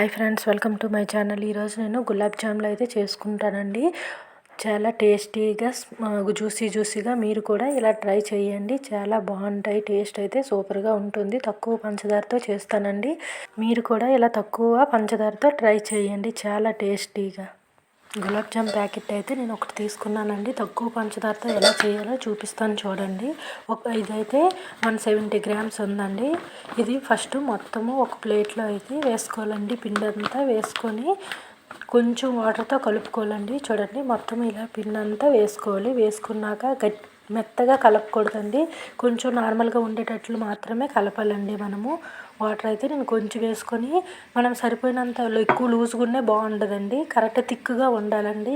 Hi friends welcome to my channel. ఈరోజు నేను గులాబ్ జాములు అయితే చేసుకుంటానండి. చాలా టేస్టీగా జ్యూసీ జ్యూసీగా మీరు కూడా ఇలా ట్రై చేయండి. చాలా బాగుంటాయి టేస్ట్ అయితే సూపర్గా ఉంటుంది. తక్కువ పంచదారతో చేస్తానండి. మీరు కూడా ఇలా తక్కువ పంచదారతో ట్రై చేయండి. చాలా టేస్టీగా. గులాబ్ జామ్ ప్యాకెట్ అయితే నేను ఒకటి తీసుకున్నానండి. తక్కువ పంచదారతో ఎలా చేయాలో చూపిస్తాను చూడండి. ఒక ఇదైతే వన్ సెవెంటీ గ్రామ్స్ ఉందండి. ఇది ఫస్ట్ మొత్తము ఒక ప్లేట్లో అయితే వేసుకోవాలండి. పిండి అంతా వేసుకొని కొంచెం వాటర్తో కలుపుకోవాలండి. చూడండి మొత్తం ఇలా పిండి అంతా వేసుకోవాలి. వేసుకున్నాక గట్టి మెత్తగా కలపకూడదండి. కొంచెం నార్మల్గా ఉండేటట్లు మాత్రమే కలపాలండి మనము. వాటర్ అయితే నేను కొంచెం వేసుకొని మనం సరిపోయినంత ఎక్కువ లూజ్గా ఉండే బాగుండదండి. కరెక్ట్ థిక్గా ఉండాలండి.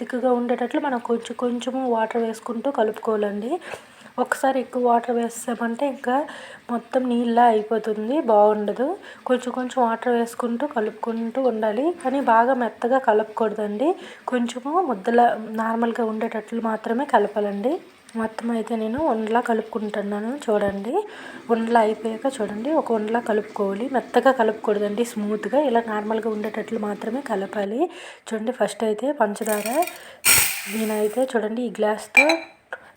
థిక్గా ఉండేటట్లు మనం కొంచెం కొంచెము వాటర్ వేసుకుంటూ కలుపుకోవాలండి. ఒకసారి ఎక్కువ వాటర్ వేసామంటే ఇంకా మొత్తం నీళ్ళ అయిపోతుంది బాగుండదు. కొంచెం కొంచెం వాటర్ వేసుకుంటూ కలుపుకుంటూ ఉండాలి. కానీ బాగా మెత్తగా కలపకూడదండి. కొంచెము ముద్దల నార్మల్గా ఉండేటట్లు మాత్రమే కలపాలండి. మొత్తం అయితే నేను ఉండలా కలుపుకుంటున్నాను చూడండి. ఉండలా అయిపోయాక చూడండి ఒక ఉండలా కలుపుకోవాలి. మెత్తగా కలుపుకూడదండి స్మూత్గా. ఇలా నార్మల్గా ఉండేటట్లు మాత్రమే కలపాలి. చూడండి ఫస్ట్ అయితే పంచదార నేనైతే చూడండి ఈ గ్లాస్తో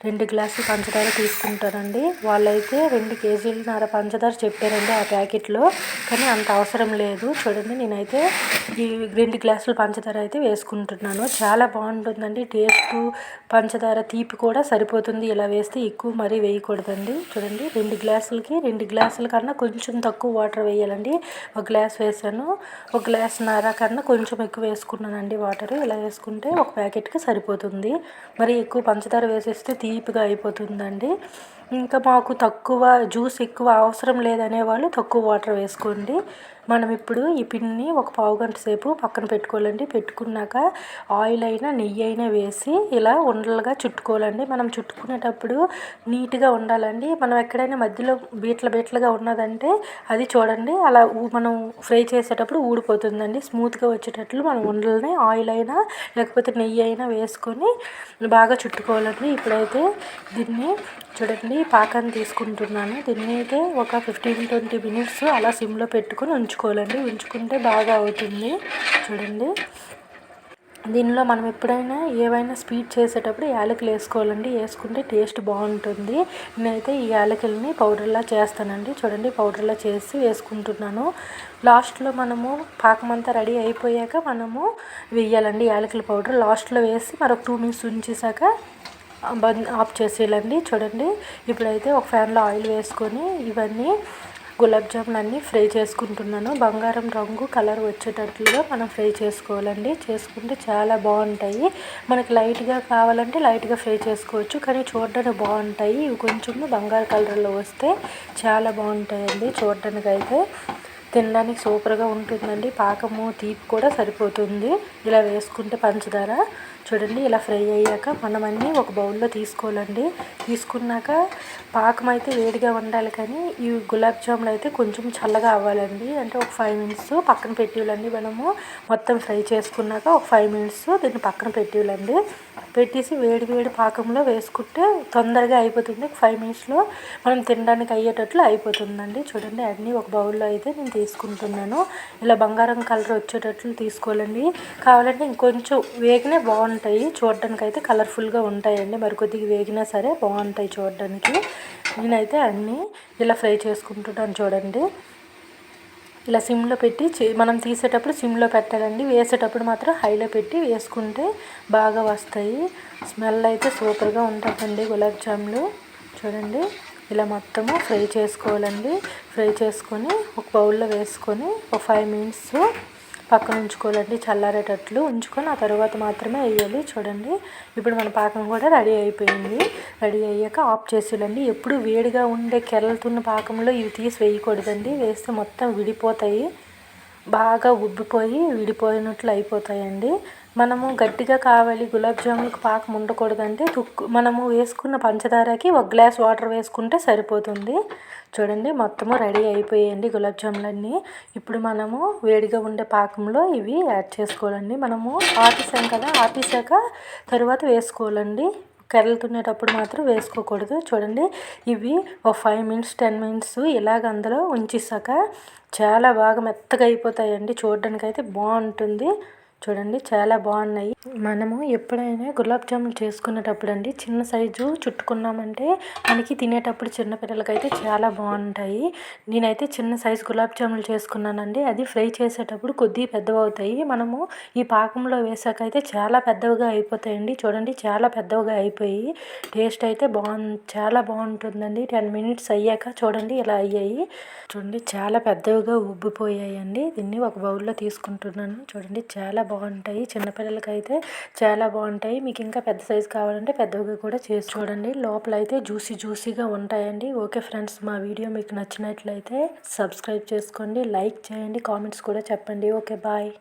రెండు గ్లాసులు పంచదార తీసుకుంటారండి వాళ్ళైతే రెండు కేజీలన్నర పంచదార చెప్పారండి ఆ ప్యాకెట్లో కానీ అంత అవసరం లేదు. చూడండి నేనైతే ఈ రెండు గ్లాసులు పంచదార అయితే వేసుకుంటున్నాను. చాలా బాగుంటుందండి టేస్ట్. పంచదార తీపి కూడా సరిపోతుంది. ఇలా వేస్తే ఎక్కువ మరీ వేయకూడదండి. చూడండి రెండు గ్లాసులకి రెండు గ్లాసుల కన్నా కొంచెం తక్కువ వాటర్ వేయాలండి. ఒక గ్లాస్ వేసాను. ఒక గ్లాస్ నార కన్నా కొంచెం ఎక్కువ వేసుకున్నానండి వాటర్. ఇలా వేసుకుంటే ఒక ప్యాకెట్కి సరిపోతుంది. మరి ఎక్కువ పంచదార వేసేస్తే డీప్గా అయిపోతుందండి. ఇంకా మాకు తక్కువ జ్యూస్ ఎక్కువ అవసరం లేదనే వాళ్ళు తక్కువ వాటర్ వేసుకోండి. మనం ఇప్పుడు ఈ పిండిని ఒక పావు గంట సేపు పక్కన పెట్టుకోవాలండి. పెట్టుకున్నాక ఆయిల్ అయినా నెయ్యి అయినా వేసి ఇలా ఉండలుగా చుట్టుకోవాలండి. మనం చుట్టుకునేటప్పుడు నీట్గా ఉండాలండి. మనం ఎక్కడైనా మధ్యలో బీట్ల బీట్లుగా ఉన్నదంటే అది చూడండి. అలా మనం ఫ్రై చేసేటప్పుడు ఊడిపోతుందండి. స్మూత్గా వచ్చేటట్లు మనం ఉండలని ఆయిల్ అయినా లేకపోతే నెయ్యి అయినా వేసుకొని బాగా చుట్టుకోవాలండి. ఇప్పుడైతే దీన్ని చూడండి పాకాన్ని తీసుకుంటున్నాను. దీన్ని అయితే ఒక ఫిఫ్టీన్ ట్వంటీ మినిట్స్ అలా సిమ్లో పెట్టుకొని ఉంచుకోవాలండి. ఉంచుకుంటే బాగా అవుతుంది. చూడండి. దీనిలో మనం ఎప్పుడైనా ఏవైనా స్వీట్ చేసేటప్పుడు యాలకులు వేసుకోవాలండి. వేసుకుంటే టేస్ట్ బాగుంటుంది. నేనైతే ఈ యాలకులని పౌడర్లా చేస్తానండి. చూడండి పౌడర్లా చేసి వేసుకుంటున్నాను. లాస్ట్లో మనము పాకం అంతా రెడీ అయిపోయాక మనము వేయాలండి యాలకుల పౌడర్. లాస్ట్లో వేసి మరొక టూ మినిట్స్ ఉంచేసాక బంద్ ఆఫ్ చేసేయాలండి. చూడండి. ఇప్పుడైతే ఒక ఫ్యాన్లో ఆయిల్ వేసుకొని ఇవన్నీ గులాబ్ జామున్ అన్నీ ఫ్రై చేసుకుంటున్నాను. బంగారం రంగు కలర్ వచ్చేటట్లుగా మనం ఫ్రై చేసుకోవాలండి. చేసుకుంటే చాలా బాగుంటాయి. మనకి లైట్గా కావాలంటే లైట్గా ఫ్రై చేసుకోవచ్చు. కానీ చూడడానికి బాగుంటాయి. ఇవి కొంచెం బంగారు కలర్లో వస్తే చాలా బాగుంటాయండి చూడడానికి అయితే తినడానికి సూపర్గా ఉంటుందండి. పాకము తీపి కూడా సరిపోతుంది. ఇలా వేసుకుంటే పంచదార చూడండి ఇలా ఫ్రై అయ్యాక మనం అన్నీ ఒక బౌల్లో తీసుకోవాలండి. తీసుకున్నాక పాకం అయితే వేడిగా ఉండాలి కానీ ఈ గులాబ్ జాములు అయితే కొంచెం చల్లగా అవ్వాలండి. అంటే ఒక ఫైవ్ మినిట్స్ పక్కన పెట్టివ్వాలండి మనము. మొత్తం ఫ్రై చేసుకున్నాక ఒక ఫైవ్ మినిట్స్ దీన్ని పక్కన పెట్టివ్వాలండి పెట్టేసి వేడి వేడి పాకంలో వేసుకుంటే తొందరగా అయిపోతుంది. ఫైవ్ మినిట్స్లో మనం తినడానికి అయ్యేటట్లు అయిపోతుందండి. చూడండి అన్నీ ఒక బౌల్లో అయితే నేను తీసుకుంటున్నాను. ఇలా బంగారం కలర్ వచ్చేటట్లు తీసుకోవాలండి. కావాలంటే ఇంకొంచెం వేగనే బాగుంటుంది బాగుంటాయి. చూడడానికి అయితే కలర్ఫుల్గా ఉంటాయండి. మరి కొద్దిగా వేగినా సరే బాగుంటాయి చూడడానికి. నేనైతే అన్నీ ఇలా ఫ్రై చేసుకుంటున్నాను చూడండి. ఇలా సిమ్లో పెట్టి మనం తీసేటప్పుడు సిమ్లో పెట్టాలండి. వేసేటప్పుడు మాత్రం హైలో పెట్టి వేసుకుంటే బాగా వస్తాయి. స్మెల్ అయితే సూపర్గా ఉంటుందండి గులాబ్ జాములు. చూడండి. ఇలా మొత్తము ఫ్రై చేసుకోవాలండి. ఫ్రై చేసుకొని ఒక బౌల్లో వేసుకొని ఒక ఫైవ్ మినిట్స్ పక్కన ఉంచుకోవాలండి చల్లారేటట్లు ఉంచుకొని ఆ తర్వాత మాత్రమే వేయాలి. చూడండి ఇప్పుడు మన పాకం కూడా రెడీ అయిపోయింది. రెడీ అయ్యాక ఆఫ్ చేసేయాలండి. ఎప్పుడు వేడిగా ఉండే కెరలుతున్న పాకంలో ఇవి తీసి వేయకూడదండి. వేస్తే మొత్తం విడిపోతాయి. బాగా ఉబ్బిపోయి విడిపోయినట్లు అయిపోతాయండి. మనము గట్టిగా కావాలి గులాబ్ జామున్కి పాకం ఉండకూడదంటే తుక్కు మనము వేసుకున్న పంచదారకి ఒక గ్లాస్ వాటర్ వేసుకుంటే సరిపోతుంది. చూడండి మొత్తము రెడీ అయిపోయాయండి గులాబ్ జాములన్నీ. ఇప్పుడు మనము వేడిగా ఉండే పాకంలో ఇవి యాడ్ చేసుకోవాలండి. మనము ఆపేసాం కదా ఆపేసాక తర్వాత వేసుకోవాలండి. కర్రలుతునేటప్పుడు మాత్రం వేసుకోకూడదు. చూడండి ఇవి ఒక ఫైవ్ మినిట్స్ టెన్ మినిట్స్ ఇలాగ అందులో ఉంచేసాక చాలా బాగా మెత్తగా అయిపోతాయండి. చూడడానికి అయితే బాగుంటుంది. చూడండి చాలా బాగున్నాయి. మనము ఎప్పుడైనా గులాబ్ జామున్ చేసుకునేటప్పుడు అండి చిన్న సైజు చుట్టుకున్నామంటే మనకి తినేటప్పుడు చిన్నపిల్లలకైతే చాలా బాగుంటాయి. నేనైతే చిన్న సైజు గులాబ్ జాములు చేసుకున్నానండి. అది ఫ్రై చేసేటప్పుడు కొద్దిగా పెద్దవి అవుతాయి మనము ఈ పాకంలో వేసాక అయితే చాలా పెద్దవిగా అయిపోతాయండి. చూడండి చాలా పెద్దవిగా అయిపోయి టేస్ట్ అయితే బాగుంది చాలా బాగుంటుందండి. టెన్ మినిట్స్ అయ్యాక చూడండి ఇలా అయ్యాయి. చూడండి చాలా పెద్దవిగా ఉబ్బిపోయాయండి. దీన్ని ఒక బౌల్లో తీసుకుంటున్నాను. చూడండి చాలా బాగుంటాయి. చిన్నపిల్లలకి అయితే చాలా బాగుంటాయి. మీకు ఇంకా పెద్ద సైజు కావాలంటే పెద్దవి కూడా చేసి చూడండి లోపల అయితే జ్యూసీ జ్యూసీగా ఉంటాయండి. ఓకే ఫ్రెండ్స్ మా వీడియో మీకు నచ్చినట్లయితే సబ్స్క్రైబ్ చేసుకోండి. లైక్ చేయండి. కామెంట్స్ కూడా చెప్పండి. Okay bye.